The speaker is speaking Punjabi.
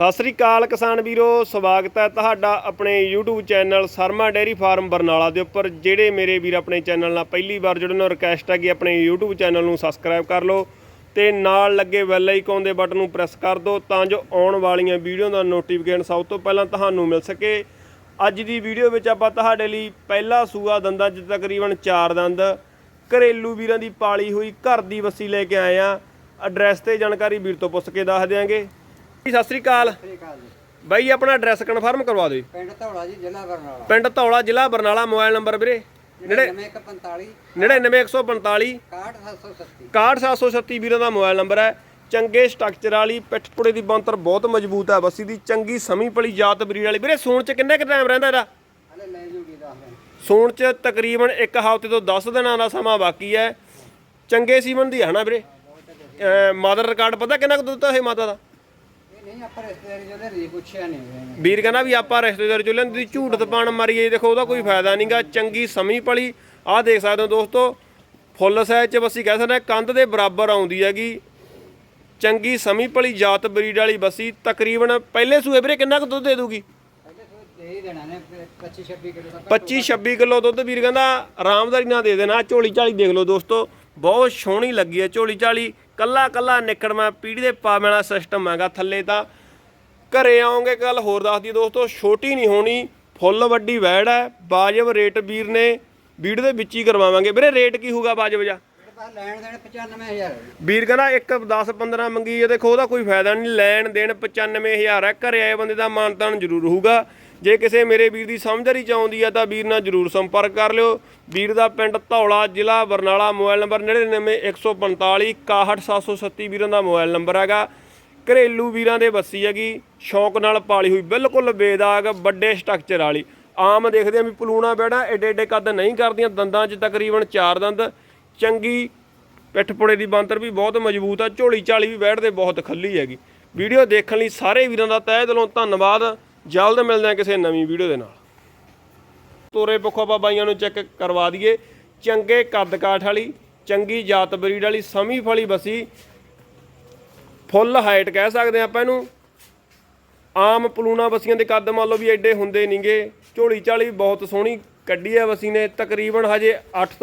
ਸਤਿ ਸ੍ਰੀ ਅਕਾਲ ਕਿਸਾਨ ਵੀਰੋ, ਸਵਾਗਤ ਹੈ ਤੁਹਾਡਾ ਆਪਣੇ YouTube channel Sharma dairy farm Barnala ਦੇ ਉੱਪਰ, ਜਿਹੜੇ ਮੇਰੇ ਵੀਰ ਆਪਣੇ ਚੈਨਲ ਨਾਲ ਪਹਿਲੀ ਵਾਰ ਜੁੜਨ ਰਿਕਵੈਸਟ ਹੈ ਕਿ ਆਪਣੇ YouTube ਚੈਨਲ ਨੂੰ ਸਬਸਕ੍ਰਾਈਬ ਕਰ ਲਓ ਤੇ ਨਾਲ ਲੱਗੇ ਬੈਲ ਆਈਕਨ ਦੇ ਬਟਨ ਨੂੰ ਪ੍ਰੈਸ ਕਰ ਦਿਓ ਤਾਂ ਜੋ ਆਉਣ ਵਾਲੀਆਂ ਵੀਡੀਓ ਦਾ ਨੋਟੀਫਿਕੇਸ਼ਨ ਸਭ ਤੋਂ ਪਹਿਲਾਂ ਤੁਹਾਨੂੰ ਮਿਲ ਸਕੇ। ਅੱਜ ਦੀ ਵੀਡੀਓ ਵਿੱਚ ਆਪਾਂ ਤੁਹਾਡੇ ਲਈ ਪਹਿਲਾ ਸੂਆ ਦੰਦਾਂ 'ਚ ਤਕਰੀਬਨ 4 ਦੰਦ, ਘਰੇਲੂ ਵੀਰਾਂ ਦੀ ਪਾਲੀ ਹੋਈ ਘਰ ਦੀ ਵਸੀ ਲੈ ਕੇ ਆਏ ਆ ਐਡਰੈਸ ਤੇ ਜਾਣਕਾਰੀ ਵੀਰ ਤੋਂ ਪੁੱਛ ਕੇ ਦੱਸ ਦਿਆਂਗੇ। ਜੀ ਸਤਿ ਸ੍ਰੀ ਅਕਾਲ। ਬਾਈ ਆਪਣਾ ਐਡਰੈਸ ਕਨਫਰਮ ਕਰਵਾ ਦਿਓ। ਪਿੰਡ ਧੌਲਾ ਜੀ ਜ਼ਿਲ੍ਹਾ ਬਰਨਾਲਾ। ਪਿੰਡ ਧੌਲਾ ਜ਼ਿਲ੍ਹਾ ਬਰਨਾਲਾ ਮੋਬਾਈਲ ਨੰਬਰ ਵੀਰੇ। 9145 99145 61737 61737 ਵੀਰਾਂ ਦਾ ਮੋਬਾਈਲ ਨੰਬਰ ਹੈ। ਚੰਗੇ ਸਟਰਕਚਰ ਵਾਲੀ ਪਿੱਠਪੁੜੇ ਦੀ ਬੰਤਰ ਬਹੁਤ ਮਜ਼ਬੂਤ ਹੈ। ਬੱਸੀ ਦੀ ਚੰਗੀ ਸਮੀ ਪਲੀ ਜਾਤ ਬਰੀਡ ਵਾਲੀ। ਵੀਰੇ ਸੂਣ ਚ ਕਿੰਨੇ ਕੁ ਟਾਈਮ ਰਹਿੰਦਾ ਇਹਦਾ? ਸੂਣ ਚ ਤਕਰੀਬਨ ਇੱਕ ਹਫ਼ਤੇ ਤੋਂ 10 ਦਿਨਾਂ ਦਾ ਸਮਾਂ ਬਾਕੀ ਹੈ। ਚੰਗੇ ਸੀਮਨ ਦੀ ਹੈ ਨਾ ਵੀਰੇ? ਮਾਦਰ ਰਿਕਾਰਡ ਪਤਾ ਕਿੰਨਾ ਕੁ ਦੁੱਧ ਹੈ ਮਾਤਾ ਦਾ? ਨਹੀਂ ਆਪਾਂ ਰਿਸ਼ਤੇਦਾਰੀ ਜਿਹਦੇ ਰੀ ਪੁੱਛਿਆ ਨਹੀਂ ਵੀਰ ਕਹਿੰਦਾ ਵੀ ਆਪਾਂ ਰਿਸ਼ਤੇਦਾਰ ਚੁੱਲ੍ਹੇ ਦੀ ਝੂਠ ਤਪਾਣ ਮਾਰੀਏ ਦੇਖੋ ਉਹਦਾ ਕੋਈ ਫਾਇਦਾ ਨਹੀਂਗਾ ਚੰਗੀ ਸਮੀ ਪਲੀ। ਆਹ ਦੇਖ ਸਕਦੇ ਹੋ ਦੋਸਤੋ ਫੁੱਲ ਸਾਈਜ਼ ਚ ਬੱਸੀ ਕਹਿ ਸਕਦੇ ਹਾਂ, ਕੰਧ ਦੇ ਬਰਾਬਰ ਆਉਂਦੀ ਹੈਗੀ। ਚੰਗੀ ਸਮੀ ਪਲੀ ਜਾਤ ਬਰੀਡ ਵਾਲੀ ਬੱਸੀ ਤਕਰੀਬਨ ਪਹਿਲੇ ਸੂਏ ਵੀਰੇ ਕਿੰਨਾ ਕੁ ਦੁੱਧ ਦੇ ਦੂਗੀ? ਪਹਿਲੇ ਤੋਂ ਦੇ ਹੀ ਦੇਣਾ ਨੇ 25 26 ਕਿਲੋ ਤੱਕ 25 26 ਕਿਲੋ ਦੁੱਧ ਵੀਰ ਕਹਿੰਦਾ ਆਰਾਮਦਾਰੀ ਨਾਲ ਦੇ ਦੇਣਾ ਝੋਲੀ ਝਾਲੀ ਦੇਖ ਲਓ ਦੋਸਤੋ। ਬਹੁਤ ਸੋਹਣੀ ਲੱਗੀ ਹੈ ਝੋਲੀ ਝਾਲੀ। ਕੱਲਾ ਕੱਲਾ ਨਿਕੜਮਾ ਪੀੜੀ ਦੇ ਪਾਵਣ ਵਾਲਾ ਸਿਸਟਮ ਹੈਗਾ ਥੱਲੇ ਤਾਂ। ਘਰੇ ਆਉਂਗੇ ਗੱਲ ਹੋਰ ਦੱਸਦੀ ਦੋਸਤੋ ਛੋਟੀ ਨਹੀਂ ਹੋਣੀ ਫੁੱਲ ਵੱਡੀ ਵੈੜ ਹੈ ਬਾਜਬ ਰੇਟ ਵੀਰ ਨੇ ਵੀਡੀਓ ਦੇ ਵਿੱਚ ਹੀ ਕਰਵਾਵਾਂਗੇ। ਵੀਰੇ ਰੇਟ ਕੀ ਹੋਊਗਾ ਬਾਜਬ ਜਾ ਲੈਣ ਦੇਣ 95000 ਵੀਰ ਕਹਿੰਦਾ ਇੱਕ 10 15 ਮੰਗੀ ਹੈ ਦੇਖੋ ਉਹਦਾ ਕੋਈ ਫਾਇਦਾ ਨਹੀਂ ਲੈਣ ਦੇਣ 95000 ਹੈ ਘਰੇ ਆਏ ਬੰਦੇ ਦਾ ਮਾਨਤਾਨ ਜ਼ਰੂਰ ਹੋਊਗਾ। ਜੇ ਕਿਸੇ ਮੇਰੇ ਵੀਰ ਦੀ ਸਮਝਦਾਰੀ ਚ ਆਉਂਦੀ ਹੈ ਤਾਂ ਵੀਰ ਨਾਲ ਜ਼ਰੂਰ ਸੰਪਰਕ ਕਰ ਲਿਓ। ਵੀਰ ਦਾ ਪਿੰਡ ਧੌਲਾ ਜ਼ਿਲ੍ਹਾ ਬਰਨਾਲਾ, ਮੋਬਾਈਲ ਨੰਬਰ 99145 61737 ਵੀਰਾਂ ਦਾ ਮੋਬਾਈਲ ਨੰਬਰ ਹੈਗਾ। ਘਰੇਲੂ ਵੀਰਾਂ ਦੇ ਬੱਸੀ ਹੈਗੀ, ਸ਼ੌਂਕ ਨਾਲ ਪਾਲੀ ਹੋਈ, ਬਿਲਕੁਲ ਬੇਦਾਗ, ਵੱਡੇ ਸਟਰਕਚਰ ਵਾਲੀ। ਆਮ ਦੇਖਦੇ ਆ ਵੀ ਪਲੂਣਾ ਬੈੜਾ ਏਡੇ ਏਡੇ ਕੱਦ ਨਹੀਂ ਕਰਦੀਆਂ, ਦੰਦਾਂ 'ਚ ਤਕਰੀਬਨ 4 ਦੰਦ। ਚੰਗੀ ਪਿੱਠਪੁੜੇ ਦੀ ਬੰਤਰ ਵੀ ਬਹੁਤ ਮਜ਼ਬੂਤ ਆ ਝੋਲੀ ਝਾਲੀ ਵੀ ਬੈਠਦੇ, ਬਹੁਤ ਖੱਲੀ ਹੈਗੀ। ਵੀਡੀਓ ਦੇਖਣ ਲਈ ਸਾਰੇ ਵੀਰਾਂ ਦਾ ਤਹਿ ਦਿਲੋਂ ਧੰਨਵਾਦ। ਜਲਦ ਮਿਲਦੇ ਹਾਂ ਕਿਸੇ ਨਵੀਂ ਵੀਡੀਓ ਦੇ ਨਾਲ। ਤੋਰੇ ਪੱਖੋਂ ਆਪਾਂ ਬਾਈਆਂ ਨੂੰ ਚੈੱਕ ਕਰਵਾ ਦਈਏ। ਚੰਗੇ ਕੱਦ ਕਾਠ ਵਾਲੀ, ਚੰਗੀ ਜਾਤ ਬਰੀਡ ਵਾਲੀ, ਸਮੀ ਫਲੀ ਬਸੀ, ਫੁੱਲ ਹਾਈਟ ਕਹਿ ਸਕਦੇ ਹਾਂ ਆਪਾਂ ਇਹਨੂੰ। ਆਮ ਪਲੂਣਾ ਬਸੀਆਂ ਦੇ ਕੱਦ ਮੰਨ ਲਓ ਵੀ ਐਡੇ ਹੁੰਦੇ ਨਹੀਂਗੇ ਝੋਲੀ ਝਾਲੀ ਵੀ ਬਹੁਤ ਸੋਹਣੀ ਕੱਢੀ ਹੈ ਬਸੀ ਨੇ। ਤਕਰੀਬਨ ਹਜੇ 8 ਤੋਂ